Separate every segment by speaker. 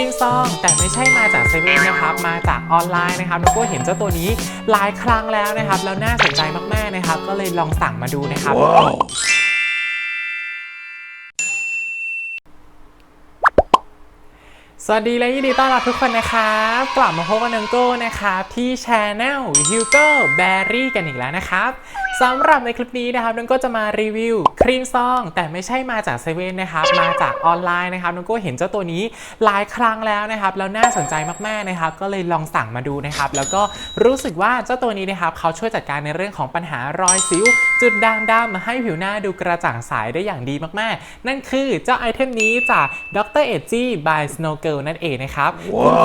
Speaker 1: รีมซอง แต่ไม่ใช่มาจากเซเว่นนะครับ มาจากออนไลน์นะครับแล้วก็เห็นเจ้าตัวนี้หลายครั้งแล้วนะครับ แล้วน่าสนใจมากๆนะครับ ก็เลยลองสั่งมาดูนะครับ สวัสดีและยินดีต้อนรับทุกคนนะครับ กลับมาพบกับนังโก้นะครับ ที่ช anel Hugo Berry กันอีกแล้วนะครับ สำหรับในคลิปนี้นะครับนังโก้จะมารีวิวครีมซอง แต่ไม่ใช่มาจากเซเว่นนะครับมาจากออนไลน์นะครับนังโก้เห็นเจ้าตัวนี้หลายครั้งแล้วนะครับแล้วน่าสนใจมากๆนะครับก็เลยลองสั่งมาดูนะครับแล้วก็รู้สึกว่าเจ้าตัวนี้นะครับเขาช่วยจัดการในเรื่องของปัญหารอยสิว จุดด่างดำให้ผิวหน้าดูกระจ่างใสได้อย่างดีมากๆ นั่นคือเจ้าไอเทมนี้จาก Dr. e d g y by Snow Girl นั่นเองนะครับ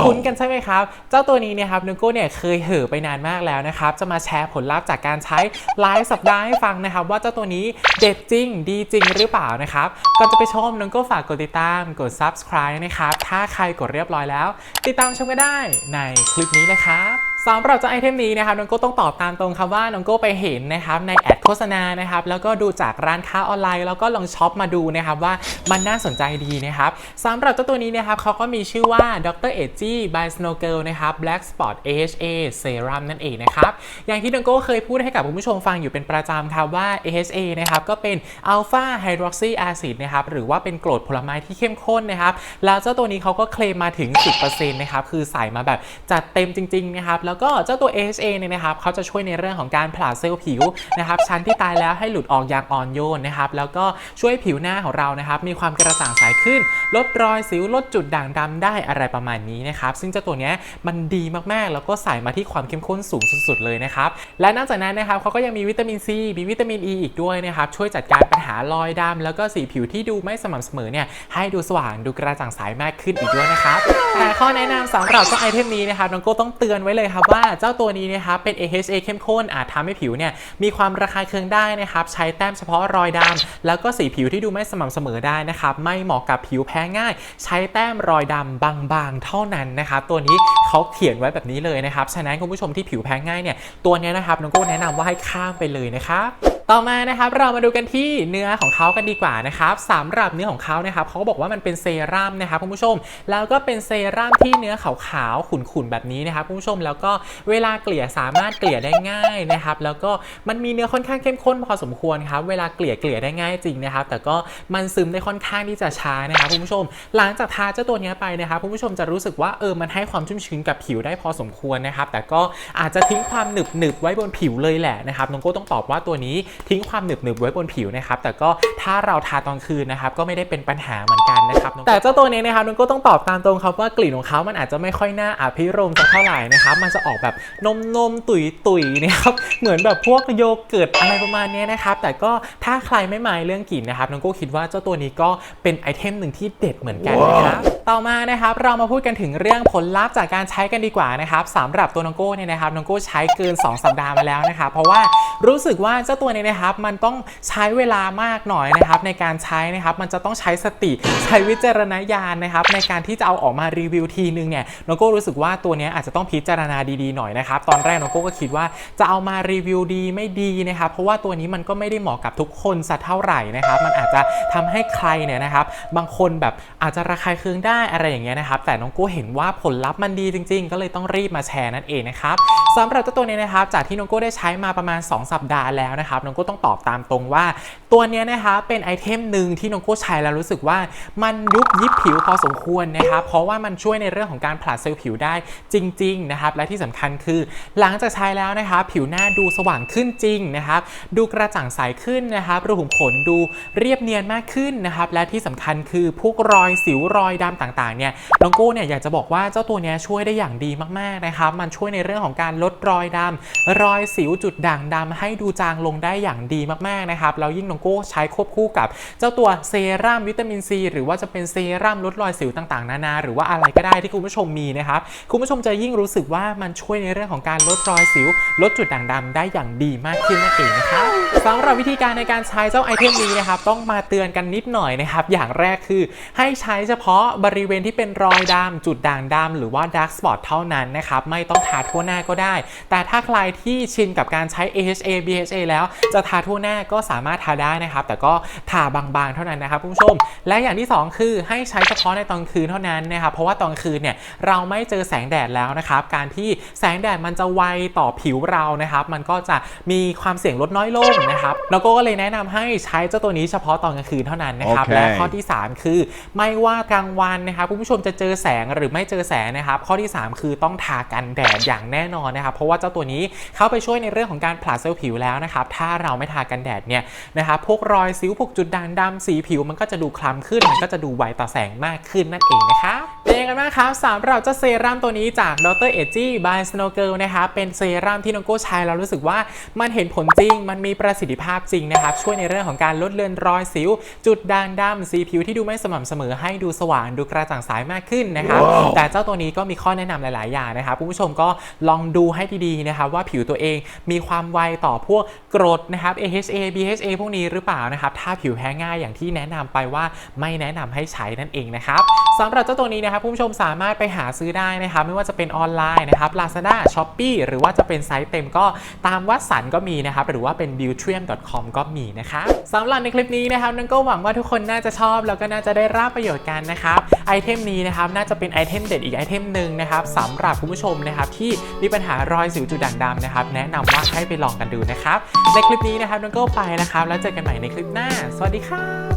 Speaker 1: คุ้นๆกันใช่ไหมครับเจ้าตัวนี้เนะครับนุโก้เนี่ยเคยเห่อไปนานมากแล้วนะครับจะมาแชร์ผลลัพธ์จากการใช้หลายสัปดาห์ให้ฟังนะครับ ว่าเจ้าตัวนี้เด็ดจริง ดีจริงหรือเปล่านะครับก่อนจะไปชมน้องก็ฝากกดติดตามกด subscribe นะครับ ถ้าใครกดเรียบร้อยแล้ว ติดตามชมก็ได้ในคลิปนี้เลยครับ สำหรับเจ้าไอเทมนี้นะครับน้องโก้ต้องตอบตามตรงครับว่าน้องโก้ไปเห็นนะครับในแอดโฆษณานะครับแล้วก็ดูจากร้านค้าออนไลน์ แล้วก็ลองช็อปมาดูนะครับว่ามันน่าสนใจดีนะครับสำหรับเจ้าตัวนี้นะครับเขาก็มีชื่อว่า Dr. e d g y by Snow Girl นะครับ Black Spot AHA Serum นั่นเองนะครับอย่างที่น้องโก้เคยพูดให้กับคุณผู้ชมฟังอยู่เป็นประจำครับว่า AHA นะครับก็เป็น Alpha Hydroxy Acid นะครับหรือว่าเป็นกรดผลไม้ที่เข้มข้นนะครับแล้วเจ้าตัวนี้เขาก็เคลมมาถึง 10%นะครับคือใส่มาแบบจัดเต็มจริงๆนะครับแล้วก็เจ้าตัว AHA เนี่ยนะครับเขาจะช่วยในเรื่องของการผลัดเซลล์ผิวนะครับชั้นที่ตายแล้วให้หลุดออกอย่างอ่อนโยนนะครับแล้วก็ช่วยผิวหน้าของเรานะครับมีความกระจ่างใสขึ้นลดรอยสิวลดจุดด่างดำได้อะไรประมาณนี้นะครับ ซึ่งเจ้าตัวนี้มันดีมากๆ แล้วก็ใส่มาที่ความเข้มข้นสูงสุดๆเลยนะครับ และนอกจากนั้นนะครับเขาก็ยังมีวิตามินซีมีวิตามินอ e ีอีกด้วยนะครับ ช่วยจัดการปัญหารอยดำแล้วก็สีผิวที่ดูไม่สม่ำเสมอเนี่ยให้ดูสว่างดูกระจ่างใสมากขึ้นอีกด้วยนะครับแต่ข้อแนะนำสำหรับเจ้าไอเทมนี้นะครับน้องโก้ต้องเตือนไว้เลยครับว่าเจ้าตัวนี้นะครับเป็น AHA เข้มข้นอาจทำให้ผิวเนี่ยมีความระคายเคืองได้นะครับใช้แต้มเฉพาะรอยดำแล้วก็สีผิวที่ดูไม่สม่ำเสมอได้นะครับไม่เหมาะกับผิวแพ้ง่าย ใช้แต้มรอยดำบางๆ เท่านั้นนะครับตัวนี้เขาเขียนไว้แบบนี้เลยนะครับฉะนั้นคุณผู้ชมที่ผิวแพ้ง่ายเนี่ยตัวนี้นะครับน้องโก้แนะนำว่าให้ข้ามไปเลยนะครับ ต่อมานะครับเรามาดูกันที่เนื้อของเขากันดีกว่านะครับสำหรับเนื้อของเขานะครับเขาบอกว่ามันเป็นเซรั่มนะครับคุณผู้ชม แล้วก็เป็นเซรั่มที่เนื้อขาวๆขุ่นๆแบบนี้นะครับคุณผู้ชมแล้วก็เวลาเกลี่ยสามารถเกลี่ยได้ง่ายนะครับแล้วก็มันมีเนื้อค่อนข้างเข้มข้นพอสมควรครับเวลาเกลี่ยเกลี่ยได้ง่ายจริงนะครับ แต่ก็มันซึมได้ค่อนข้างที่จะช้านะครับคุณผู้ชม หลังจากทาเจ้าตัวนี้ไปนะครับคุณผู้ชมจะรู้สึกว่าเออมันให้ความชุ่มชื้นกับผิวได้พอสมควรนะครับแต่ก็อาจจะทิ้งความหนึบหนึบๆไว้บนผิวเลยแหละนะครับน้องโก้ต้องตอบว่าตัวนี้ทิ้งความหนึบหนึบๆไว้บนผิวนะครับแต่ก็ถ้าเราทาตอนคืนนะครับก็ไม่ได้เป็นปัญหาเหมือนกันนะครับแต่เจ้าตัวนี้นะครับน้งก้ต้องตอบตามตรงครับว่ากลิ่นของเขามันอาจจะไม่ค่อยน่าอภิรมย์สักเท่าไหร่นะครับมันจะออกแบบนมนมตุยตุยนะครับเหมือนแบบพวกโยเกิร์ตอะไรประมาณนี้นะครับแต่ก็ถ้าใครไม่หมายเรื่องกลิ่นนะครับน้งก้คิดว่าเจ้าตัวนี้ก็เป็นไอเทมหนึ่งที่เด็ดเหมือนกันนะครับ ต่อมานะครับเรามาพูดกันถึงเรื่องผลลัพธ์จากการใช้กันดีกว่านะครับสำหรับตัวน้องโก้เนี่ยนะครับน้องโก้ใช้เกิน 2 สัปดาห์มาแล้วนะครับเพราะว่ารู้สึกว่าเจ้าตัวนี้นะครับมันต้องใช้เวลามากหน่อยนะครับในการใช้นะครับมันจะต้องใช้สติใช้วิจารณญาณนะครับในการที่จะเอาออกมารีวิวทีนึงเนี่ยน้องโก้รู้สึกว่าตัวนี้อาจจะต้องพิจารณาดีๆหน่อยนะครับตอนแรกน้องโก้ก็คิดว่าจะเอามารีวิวดีไม่ดีนะครับเพราะว่าตัวนี้มันก็ไม่ได้เหมาะกับทุกคนสักเท่าไหร่นะครับมันอาจจะทำให้ใครเนี่ยนะครับบางคนแบบอาจจะระคายเคืองได้อะไรอย่างเงี้ยนะครับแต่น้องโก้เห็นว่าผลลัพธ์มันดีจริง ๆ ก็เลยต้องรีบมาแชร์นั่นเองนะครับสำหรับตัวนี้นะครับจากที่น้องโก้ได้ใช้มาประมาณ 2 สัปดาห์แล้วนะครับน้องโก้ต้องตอบตามตรงว่า ตัวนี้นะคะเป็นไอเทมหนึ่งที่น้องโก้ใช้แล้วรู้สึกว่ามันยุบยิบผิวพอสมควรนะครับเพราะว่ามันช่วยในเรื่องของการผลัดเซลล์ผิวได้จริงๆนะครับและที่สำคัญคือ หลังจากใช้แล้วนะครับผิวหน้าดูสว่างขึ้นจริงนะครับดูกระจ่างใสขึ้นนะครับรูขุมขนดูเรียบเนียนมากขึ้นนะครับและที่สำคัญคือพวกรอยสิวรอยดำต่างๆเนี่ยน้องโก้เนี่ยอยากจะบอกว่าเจ้าตัวนี้ช่วยได้อย่างดีมากๆนะครับมันช่วยในเรื่องของการลดรอยดำรอยสิวจุดด่างดำให้ดูจางลงได้อย่างดีมากๆนะครับแล้วยิ่งน้องโก้ใช้ควบคู่กับ เจ้าตัวเซรั่มวิตามินซีหรือว่าจะเป็นเซรั่มลดรอยสิวต่างๆนานา หรือว่าอะไรก็ได้ที่คุณผู้ชมมีนะครับคุณผู้ชมจะยิ่งรู้สึกว่ามันช่วยในเรื่องของการลดรอยสิว ลดจุดด่างดำได้อย่างดีมากขึ้นนั่นเองนะครับสำหรับวิธีการในการใช้เจ้าไอเทมนี้นะครับต้องมาเตือนกันนิดหน่อยนะครับอย่างแรกคือให้ใช้เฉพาะบริเวณที่เป็นรอยดำจุดด่างดำหรือว่าดาร์กสปอตเท่านั้นนะครับ ไม่ต้องทาทั่วหน้าก็ได้ แต่ถ้าใครที่ชินกับการใช้ AHA BHA แล้วจะทาทั่วหน้าก็สามารถทาได้นะครับ แต่ก็ทาบางๆ เท่านั้นนะครับคุณผู้ชม และอย่างที่สองคือให้ใช้เฉพาะในตอนคืนเท่านั้นนะครับ เพราะว่าตอนคืนเนี่ยเราไม่เจอแสงแดดแล้วนะครับ การที่แสงแดดมันจะไวต่อผิวเรานะครับ มันก็จะมีความเสี่ยงลดน้อยลงนะครับแล้วก็เลยแนะนำให้ใช้เจ้าตัวนี้เฉพาะตอนกลางคืนเท่านั้นนะครับ
Speaker 2: โอเค
Speaker 1: และข้อที่ 3 คือไม่ว่ากลางวันนะครับคุณผู้ชมจะเจอแสงหรือไม่เจอแสงนะครับ ข้อที่ 3 คือต้องทากันแดดอย่างแน่นอนนะครับ เพราะว่าเจ้าตัวนี้เข้าไปช่วยในเรื่องของการผลัดเซลล์ผิวแล้วนะครับถ้าเราไม่ทากันแดดเนี่ยนะครับพวกรอยสิวพวกจุดด่างดำสีผิว มันก็จะดูคล้ำขึ้นมันก็จะดูไวต่อแสงมากขึ้นนั่นเองนะครับเป็นยังไงบ้างครับสำหรับเจ้าเซรั่มตัวนี้จากดรเอจี้ by Snow Girl นะครับเป็นเซรั่มที่น้องโก้ใช้แล้วรู้สึกว่ามันเห็นผลจริง มันมีประสิทธิภาพจริงนะครับช่วยในเรื่องของการลดเลือนรอยสิว จุดด่างดำสีผิวที่ดูไม่สม่ำเสมอให้ดูสว่างดูกระจ่างใสมากขึ้นนะครับแต่เจ้าตัวนี้ก็มีข้อแนะนำหลาย ๆ อย่างนะครับคุณผู้ชมก็ลองดูให้ดี ๆ นะครับว่าผิวตัวเองมีความไวต่อพวกกรดนะครับ AHA BHA พวกนี้หรือเปล่านะครับ ถ้าผิวแพ้ง่ายอย่างที่แนะนำไปว่าไม่แนะนำให้ใช้นั่นเองนะครับสำหรับเจ้าตัวนี้นะครับคุณผู้ชมสามารถไปหาซื้อได้นะครับไม่ว่าจะเป็นออนไลน์นะครับ Lazada Shopee หรือว่าจะเป็นไซต์เต็มก็ตามวัดสันก็มีนะครับ หรือว่าเป็น b e a u t r i u m c o m ก็มีนะครับสำหรับในคลิปนี้นะครับนั่นก็หวังว่าทุกคนน่าจะชอบ แล้วก็น่าจะได้รับประโยชน์กันนะครับไอเทมนี้นะครับน่าจะเป็นไอเทมเด็ดอีกไอเทมหนึ่งนะครับสำหรับคุณผู้ชมนะครับที่มีปัญหารอยสิวจุดด่างดำนะครับแนะนำว่าให้ไปลองกันดูนะครับ ในคลิปนี้นะครับนั่นก็ไปนะครับ แล้วเจอกันใหม่ในคลิปหน้า สวัสดีครับ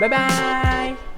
Speaker 1: บ๊ายบาย